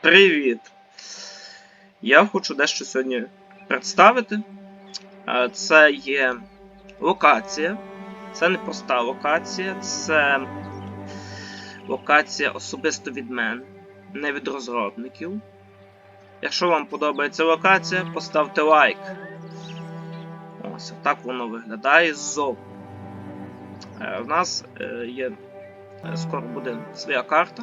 Привіт! Я хочу дещо сьогодні представити. Е, Це є локація. Це не проста локація, це локація особисто від мене, не від розробників. Якщо вам подобається локація, поставте лайк. Ось так воно виглядає ззовні. Е, В нас е, є е, скоро буде своя карта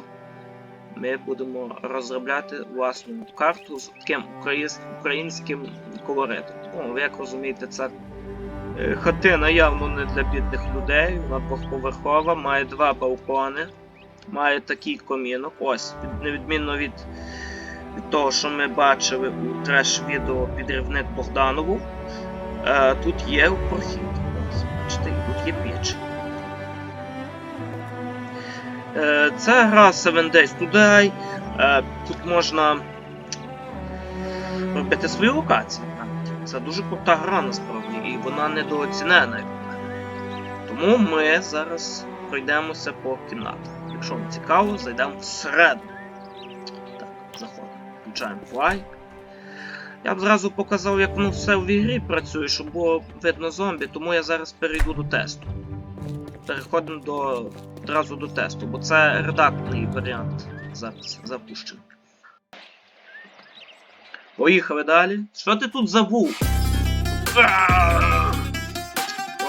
ми будемо розробляти власну карту з таким українським колоритом. Ну, ви як розумієте, це е, хатина явно не для бідних людей, вона двохповерхова, має два балкони, має такий комінок. Ось, невідмінно від, від того, що ми бачили у треш-відео підривник Богданову. Е, тут є прохід. Це гра 7 Days Today. Е, Тут можна робити свої локації. Це дуже крута гра насправді, і вона недооцінена. Тому ми зараз пройдемося по кімнатах. Якщо вам цікаво, зайдемо всередину. Так, заходимо. Включаємо флай. Я б зразу показав, як воно все в ігрі працює, щоб було видно зомбі, тому я зараз перейду до тесту. Переходимо до одразу до тесту, бо це редактний варіант запущений. Поїхали далі. Що ти тут забув?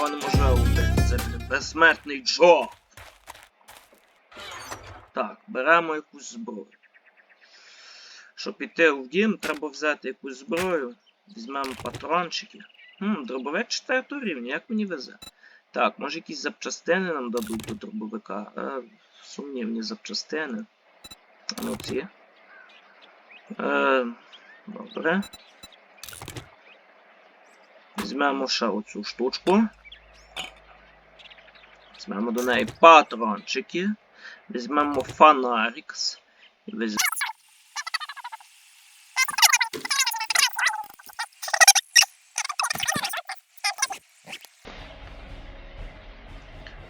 О, не може убити, це безсмертний Джо. Так, беремо якусь зброю. Щоб піти в дім, треба взяти якусь зброю. Візьмемо патрончики. Хм, дробовик 4 рівня, як мені везе. Так, може якісь запчастини нам дадуть до дробовика. Е, сумнівні запчастини. Ну ці. Е, добре. Візьмемо ще оцю штучку. Візьмемо до неї патрончики. Візьмемо фонарикс. І візьмемо.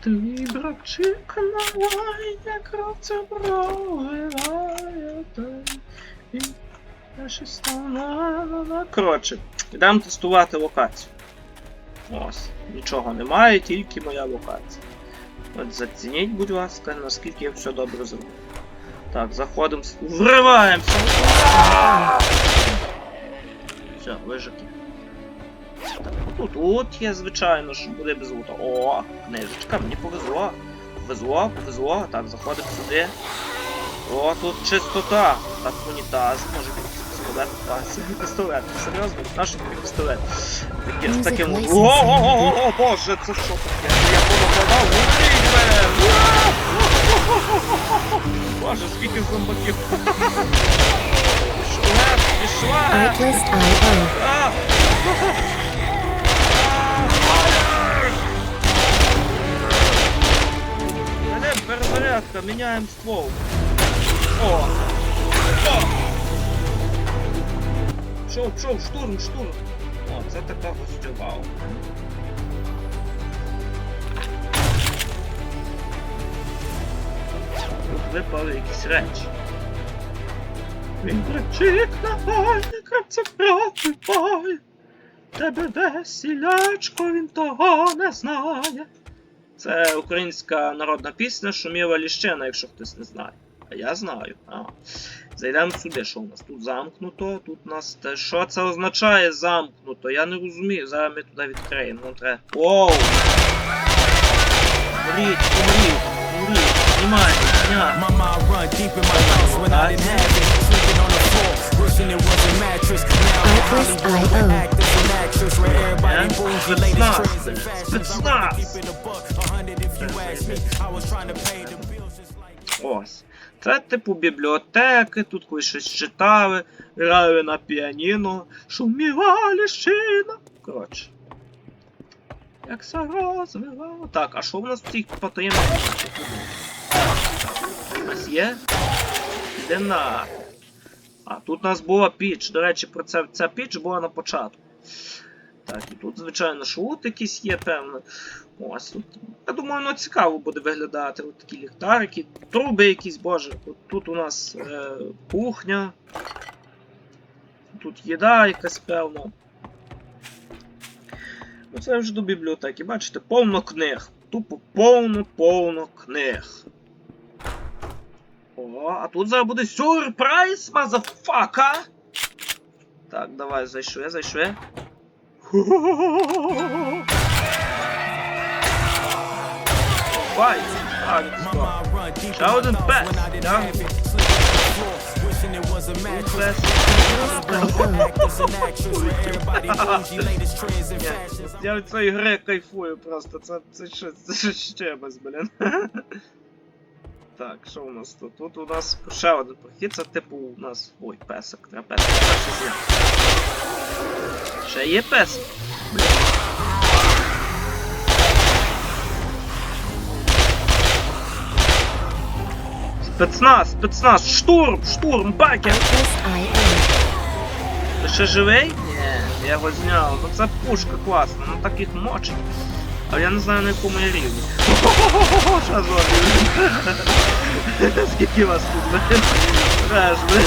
Твій братчик наває, кровця проливає, і наші стана. Коротше, йдемо тестувати локацію. Ось, нічого немає, тільки моя локація. От зацініть, будь ласка, наскільки я все добре зробив. Так, заходимо. Вриваємося! Все, вижики. Так, ну тут є, звичайно, що буде без лута. О, книжечка, мені повезло. Повезло, повезло. Так, заходимо сюди. О, тут чистота. Так, унітаз, може бути пістолет. Це не пістолет. Серйозно, наш тобі пістолет. Таке, з таким. О, о, о, о, о, боже, це що таке? Я понакладав, убий мене! Боже, скільки зомбаків. Пішла, пішла! Artlist IO. Перезарядка, міняємо ствол. О! О! Шов, шов, штурм, штурм. О, це така. Тут випали якісь речі. Він кричить на пальникам, це правди бає. Тебе весілячко, він того не знає. Це українська народна пісня Шуміла Ліщина, якщо хтось не знає. А я знаю. А. Зайдемо сюди, що у нас тут замкнуто, тут у нас те. Що це означає замкнуто? Я не розумію. Зараз ми туди відкриємо. Нам треба. Воу! Умріть, умріть, умріть, знімайте, зняти. My mind run deep in my house when I didn't have it. Sleeping on the floor, wishing it was a mattress. Now I'm IO. actors and actors, where everybody pay the bills just like. Ось. Це типу бібліотеки, тут ви щось читали, грали на піаніно, шуміла ліщина. Коротше. Як це. Так, а що в нас в цих потаємних? У нас є? Іде на. А тут у нас була піч. До речі, про це ця піч була на початку. Так, і тут, звичайно, шут якийсь є, певно. Ось тут. Я думаю, воно цікаво буде виглядати. От такі ліхтарики, труби якісь, боже. От тут у нас е, кухня. Тут їда якась певно. Ну це вже до бібліотеки. Бачите, повно книг. Тупо повно-повно книг. О, а тут зараз буде сюрприз, мазафака! Так, давай, зайшли, зайшли. Бай! Ще один пес, да? Я від цієї гри кайфую просто. Це, це, це що ще без, блін. Так, що у нас тут? Тут у нас ще один прохід, це типу у нас. Ой, песик, треба песик перший зняти. Ще є песик. Блін. Спецназ, спецназ, штурм, штурм, бакер! Ти ще живий? Ні, я його зняв. Ну це пушка класна, ну так їх мочить. Але я не знаю на якому я рівні. Хо-хо-хо-хо, що рівень? Скільки вас тут, блин? Треш, блин.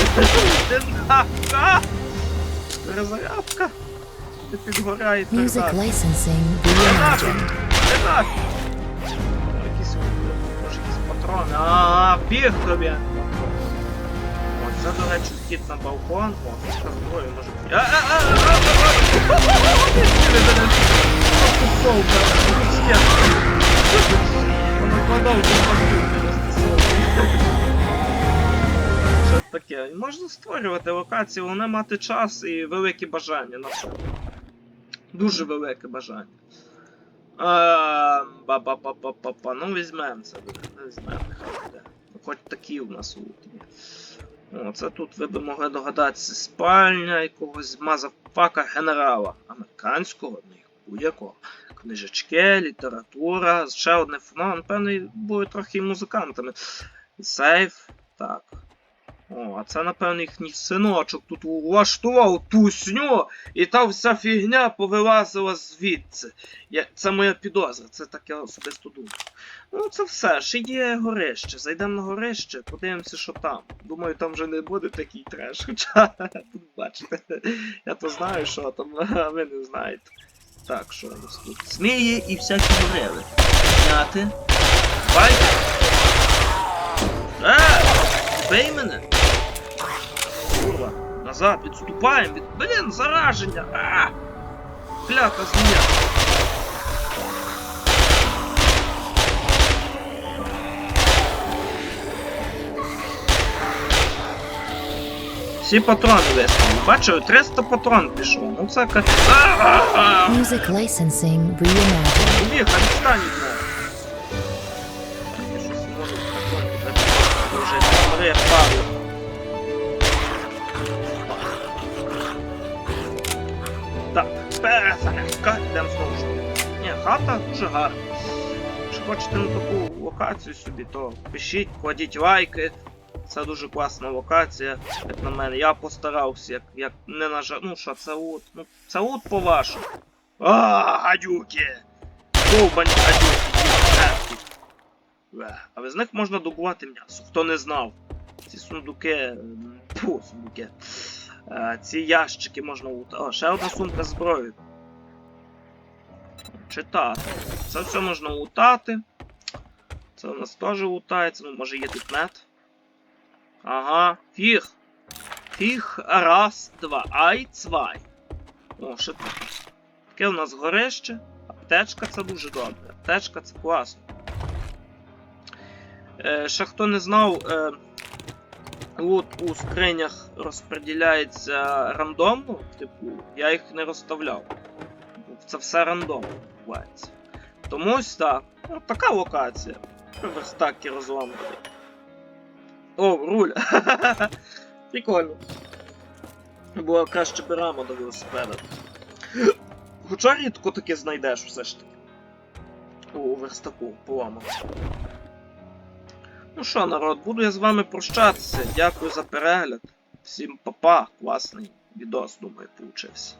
Нахка! Розрядка. Ти підгорає Music передати. licensing reimagined. Якісь, може, якісь патрони. А, біг тобі! Це, до речі, вхід на балкон. О, зброю може бути. А, а, а, а, а, а, Футболка, стінка. Понакладав до Що таке? Можна створювати локації, головне мати час і велике бажання на це. Дуже велике бажання. Ба-ба-ба-ба-ба-ба. Ну візьмемо це, візьмемо, нехай буде. Ну, Хоч такі у нас лут є. Тут ви б могли догадатися спальня якогось мазафака генерала. Американського, не будь-якого. Книжечки, література, ще одне фоно, напевно, були трохи музикантами. Сейф. Так. О, а це, напевно, їхній синочок тут влаштував тусню, і та вся фігня повилазила звідси. Я, це моя підозра, це так я особисто думаю. Ну, це все. Ще є горище. Зайдемо на горище, подивимося, що там. Думаю, там вже не буде такий треш. Хоча тут бачите. Я то знаю, що там, а ви не знаєте. Так, що у нас тут? Змії і всякі горели. Зняти. Бай! А! Бей мене! Курва, назад, відступаємо від. Блін, зараження! А! Клята змія! Всі патрони вистріли. Бачив, 300 патрон пішов. Ну це ка. Music licensing reimagined. Убіг, а відстань від мене. Я щось не можу патрон туди вже падаю. Так, перезарядка, йдемо знову ж. Ні, хата дуже гарна. Якщо хочете на таку локацію собі, то пишіть, кладіть лайки. Це дуже класна локація, як на мене. Я постарався, як, як не нажав. Ну що, це от. Ну, це от по-вашому. А, гадюки! Довбані гадюки. Е, Але з них можна добувати м'ясо. Хто не знав. Ці сундуки. м, Фу, сундуки. Е, Ці ящики можна лутати. О, ще одна сумка зброї. Читати. Це все можна лутати. Це у нас теж лутається. Ну, може є тут мед. Ага, фіг. Фіг, раз, два. Ай, цвай. О, ще тут. Таке у нас горище. Аптечка це дуже добре. Аптечка це класно. Е, ще хто не знав, е, лут у скринях розподіляється рандомно. Типу, я їх не розставляв. Це все рандомно відбувається. Тому ось так. Ну, така локація. Верстаки розламані. О, руль! Прикольно. Було краще би рама до велосипеда. Хоча рідко таке знайдеш все ж таки. У верстаку поламано. Ну що, народ, буду я з вами прощатися. Дякую за перегляд. Всім па-па, класний відос, думаю, получився.